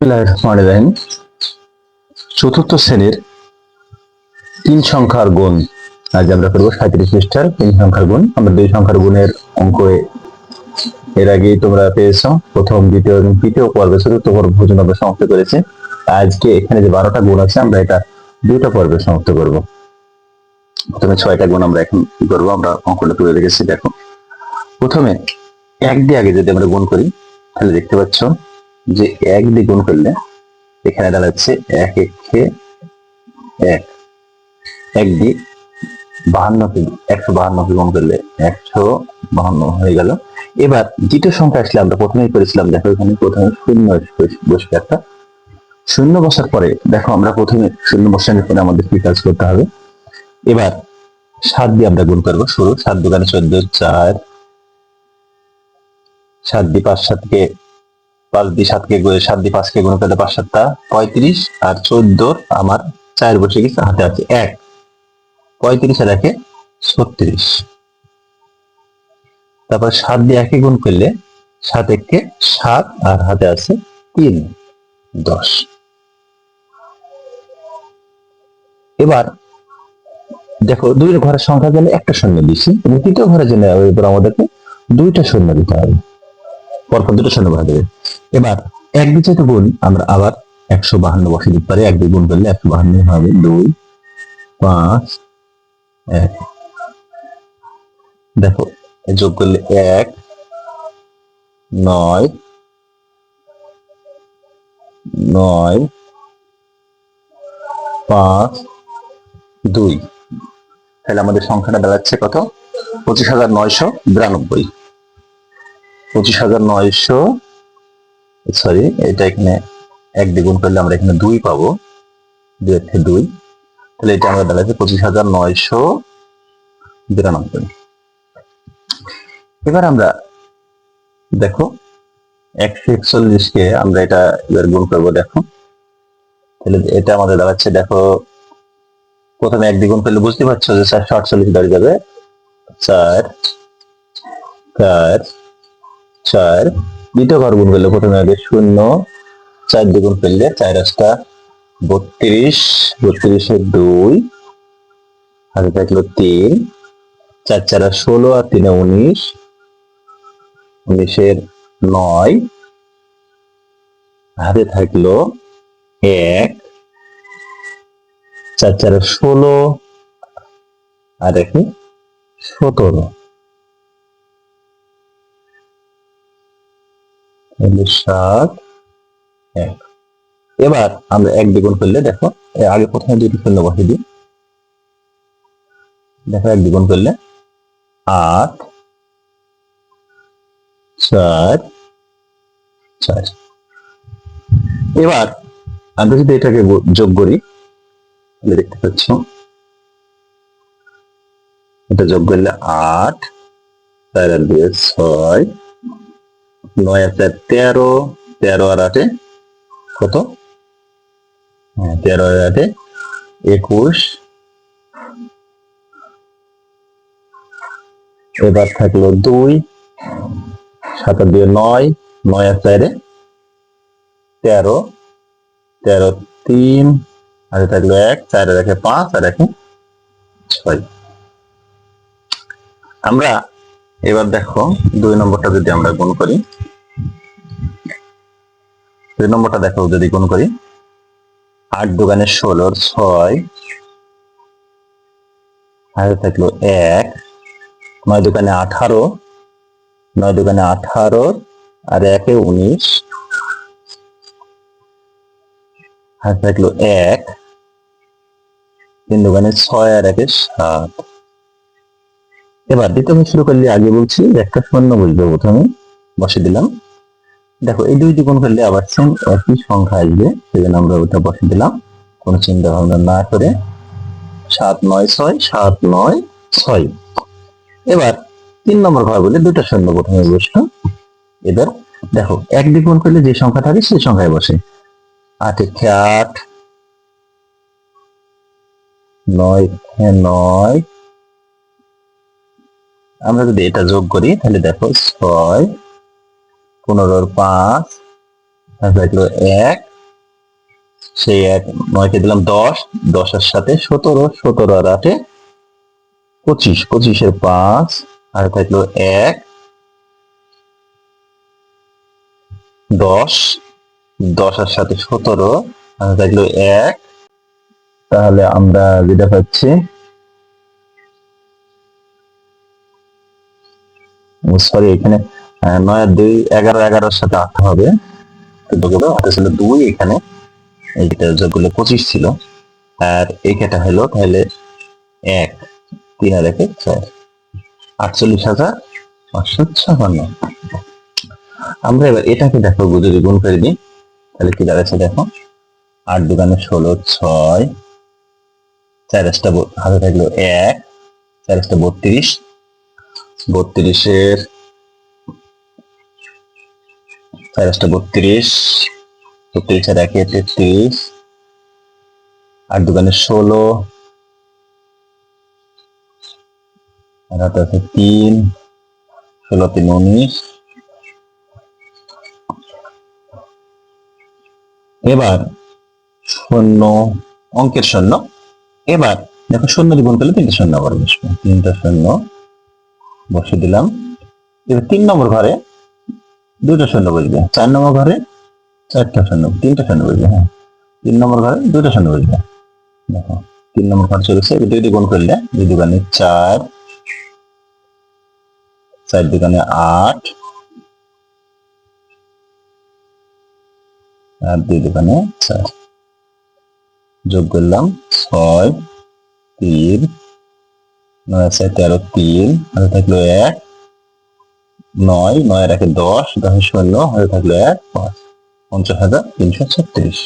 রহমানিরহিম চতুর্থ শ্রেণির তিন সংখ্যার গুণ। আজ আমরা করব সাঁত্রিশ পৃষ্ঠার তিন সংখ্যার গুণ। আমরা দুই সংখ্যার গুণের অঙ্ক এর আগেই তোমরা পেয়েছ। প্রথম, দ্বিতীয় এবং তৃতীয় পর্বে চতুর্থ পর্ব পর্যন্ত আমরা সমাপ্ত করেছি। আজকে এখানে যে বারোটা গুণ আছে, আমরা এটা দুইটা পর্বে সমাপ্ত করব। প্রথমে ছয়টা গুণ আমরা এখন কি করব? আমরা অঙ্কটা তুলে রেখেছি, দেখো। প্রথমে এক দিয়ে আগে যদি আমরা গুণ করি, তাহলে দেখতে পাচ্ছ যে এক দিয়ে গুণ করলে এখানে দাঁড়াচ্ছে এক, একে এক। এক দিয়ে বাহান্নকে একশো বাহান্নকে গুণ করলে একশো বাহান্ন হয়ে গেল। এবার দ্বিতীয় সংখ্যা আসলে আমরা প্রথমেই করেছিলাম, দেখো এখানে প্রথমে শূন্য বসবে একটা শূন্য বসার পরে, দেখো আমরা প্রথমে শূন্য বসানোর পরে আমাদের কি কাজ করতে হবে? এবার সাত দিয়ে আমরা গুণ করব শুরু। সাত দোকানে চোদ্দ, চার। সাত দিয়ে পাঁচ, সাতকে পাঁচ দিয়ে সাতকে সাত দিয়ে পাঁচকে গুণ করলে পাঁচ সাতটা পঁয়ত্রিশ আর চোদ্দোর আমার চার বসে গেছে, হাতে আছে এক। পঁয়ত্রিশ আর একে ছত্রিশ। তারপর সাত দিয়ে একে গুণ করলে সাত একে সাত আর হাতে আছে তিন, দশ। এবার দেখো দুই ঘরের সংখ্যা জন্য একটা শূন্য দিছি এবং তৃতীয় ঘরের জন্য আমাদেরকে দুইটা শূন্য দিতে হবে। পরপর দুটো শূন্য বসা দেবে। এবার এক বিচিত গুণ, আমরা আবার একশো বাহান্ন বসে দিতে পারি। এক দিয়ে গুণ করলে একশো বাহান্ন হবে দুই, পাঁচ, এক। দেখো যোগ করলে এক, নয় নয়, পাঁচ, দুই। তাহলে আমাদের সংখ্যাটা দাঁড়াচ্ছে কত? পঁচিশ হাজার নয়শো বিরানব্বই। পঁচিশ হাজার নয়শো সরি এটা এখানে এক দ্বিগুণ করলে আমরা এখানে দুই পাবো। দুই থেকে দুই। তাহলে এটা আমরা দাঁড়াচ্ছে পঁচিশ হাজার নয়শো বিরানব্বই। এবার আমরা দেখো, একশো একচল্লিশকে আমরা এটা এবার গুণ করব, দেখো। তাহলে এটা আমাদের দাঁড়াচ্ছে, দেখো, প্রথমে এক দ্বিগুণ করলে বুঝতে পারছ যে চারশো আটচল্লিশ দাঁড়িয়ে যাবে। চার চার চার দ্বিতীয় ঘর গুণ করলে প্রথমে আগে শূন্য, চার দ্বিগুণ করলে চার রাস্তা বত্রিশ বত্রিশের দুই হাতে থাকল তিন। চার চারা ষোলো আর তিনে উনিশ, উনিশের নয়। হাতে থাকল এক, চার চারা ষোলো, আর একে সতেরো। সাত, এক। এবার আমরা এক দ্বিগুণ করলে দেখো আগে প্রথমে দুটি শূন্য বসে দিই। দেখো এক দ্বিগুণ করলে আট চার চার। এবার আমরা যদি এটাকে যোগ করি, তাহলে দেখতে পাচ্ছ, এটা যোগ করলে আট চার ছয় নয় চার তেরো তেরো আর আটে কত? হ্যাঁ, তেরো আর আটে একুশ। এবার থাকল দুই সাত আর দুই নয় নয় আর চারে তেরো তেরো তিন আর থাকল এক চার একে পাঁচ আর একে ছয়। আমরা এবার দেখো দুই নম্বরটা যদি আমরা গুণ করি, দুই নম্বরটা দেখো যদি গুণ করি, আট দোকানে ষোলোর ছয় থাকল এক, নয় দোকানে আঠারো, নয় দোকানে আঠারো, আর একে উনিশ হাতে থাকল এক, তিন দোকানে ছয় আর একে সাত। এবার দ্বিতীয় ভাগ শুরু করলে আগে বলছি একটা শূন্য বুঝবে প্রথমে বসে দিলাম। দেখো, এই দুই দ্বিগুণ করলে আবার সেম একই সংখ্যা আসবে, সেজন্য আমরা ওটা বসে দিলাম। কোনো চিন্তা ভাবনা না করে সাত নয় ছয়, সাত নয় ছয়। এবার তিন নম্বর ঘর বলে দুটো শূন্য প্রথমে বসল। এবার দেখো, এক দ্বিগুণ করলে যে সংখ্যা থাকে সেই সংখ্যায় বসে। আট একে আট, নয় নয় আমরা যদি এটা যোগ করি, তাহলে দেখো ছয়, পনেরোর পাঁচ হলো এক, সেই এক, নয়কে দিলাম দশ, দশের সাথে সতেরো সতেরো আর আটে পঁচিশ, পঁচিশের পাঁচ, আর থাকল এক, দশ, দশের সাথে সতেরো, আর থাকল এক, তাহলে আমরা যেটা পাচ্ছি সরি এখানে নয়, দুই, এগারো, এগারোর সাথে আট হবে। হাতে ছিল দুই এখানে। এইটা যেগুলো পঁচিশ ছিল। আর এই কেটা হলো তাহলে এক, তিন আর একে চার। আটচল্লিশ হাজার পাঁচশো ছাপান্ন। আমরা এবার এটাকে দেখো যদি গুণ করে দিই, তাহলে কি দাঁড়াচ্ছে দেখো? আট দোকানে ষোলো, ছয় চারটা হাতে থাকল এক চারটা বত্রিশ বত্রিশের চারটা বত্রিশ বত্রিশ আর একে তেত্রিশ। আর দোকানে ষোলো। আর হাতে আছে তিন, ষোলো, তিন, উনিশ। এবার শূন্য, অঙ্কের শূন্য। এবার দেখো শূন্য গুণ করলে তিনটে শূন্য আবার বসবে তিনটা শূন্য। বসে দিলাম। এবার তিন নম্বর ঘরে দুটো শূন্য বসবে। চার নম্বর ঘরে চারটা শূন্য তিনটা শূন্য বসবে হ্যাঁ। তিন নম্বর ঘরে দুটো শূন্য বসবে। দেখো, তিন নম্বর ঘর চলে এবার দুই গুণ করলে দুই দোকানে চার চার দোকানে আট, আর দুই দোকানে চার। যোগ করলাম ছয়, তিন নয় আছে তেরো তিন, হাতে থাকল এক। নয় নয় রাখে দশ দশ শূন্য, হাতে থাকল এক, পাঁচ। পঞ্চাশ হাজার তিনশো ছত্রিশ।